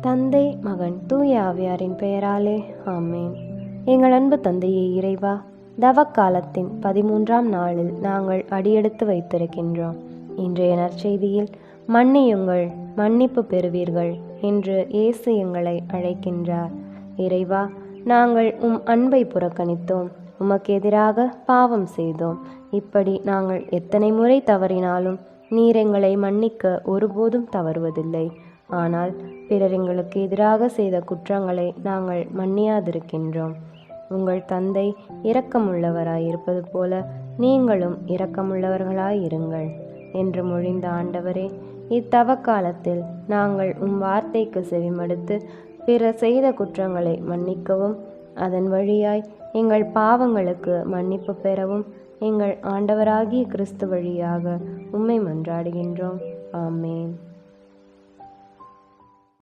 தந்தை மகன் தூய ஆவியாரின் பெயராலே ஆமேன். எங்கள் அன்பு தந்தையே இறைவா தவக்காலத்தின் பதிமூன்றாம் நாளில் நாங்கள் அடியெடுத்து வைத்திருக்கின்றோம். இன்றைய நற்செய்தியில் மன்னியுங்கள் மன்னிப்பு பெறுவீர்கள் என்று இயேசு எங்களை அழைக்கின்றார். இறைவா நாங்கள் உம் அன்பை புறக்கணித்தோம் உமக்கு எதிராக பாவம் செய்தோம். இப்படி நாங்கள் எத்தனை முறை தவறினாலும் நீர் எங்களை மன்னிக்க ஒருபோதும் தவறுவதில்லை. ஆனால் பிறர் எங்களுக்கு எதிராக செய்த குற்றங்களை நாங்கள் மன்னியாதிருக்கின்றோம். உங்கள் தந்தை இரக்கமுள்ளவராயிருப்பது போல நீங்களும் இரக்கமுள்ளவர்களாயிருங்கள் என்று மொழிந்த ஆண்டவரே இத்தவ காலத்தில் நாங்கள் உம் வார்த்தைக்கு செவிமடுத்து பிறர் செய்த குற்றங்களை மன்னிக்கவும் அதன் வழியாய் எங்கள் பாவங்களுக்கு மன்னிப்பு பெறவும் எங்கள் ஆண்டவராகிய கிறிஸ்து வழியாக உம்மை மன்றாடுகின்றோம். ஆமேன்.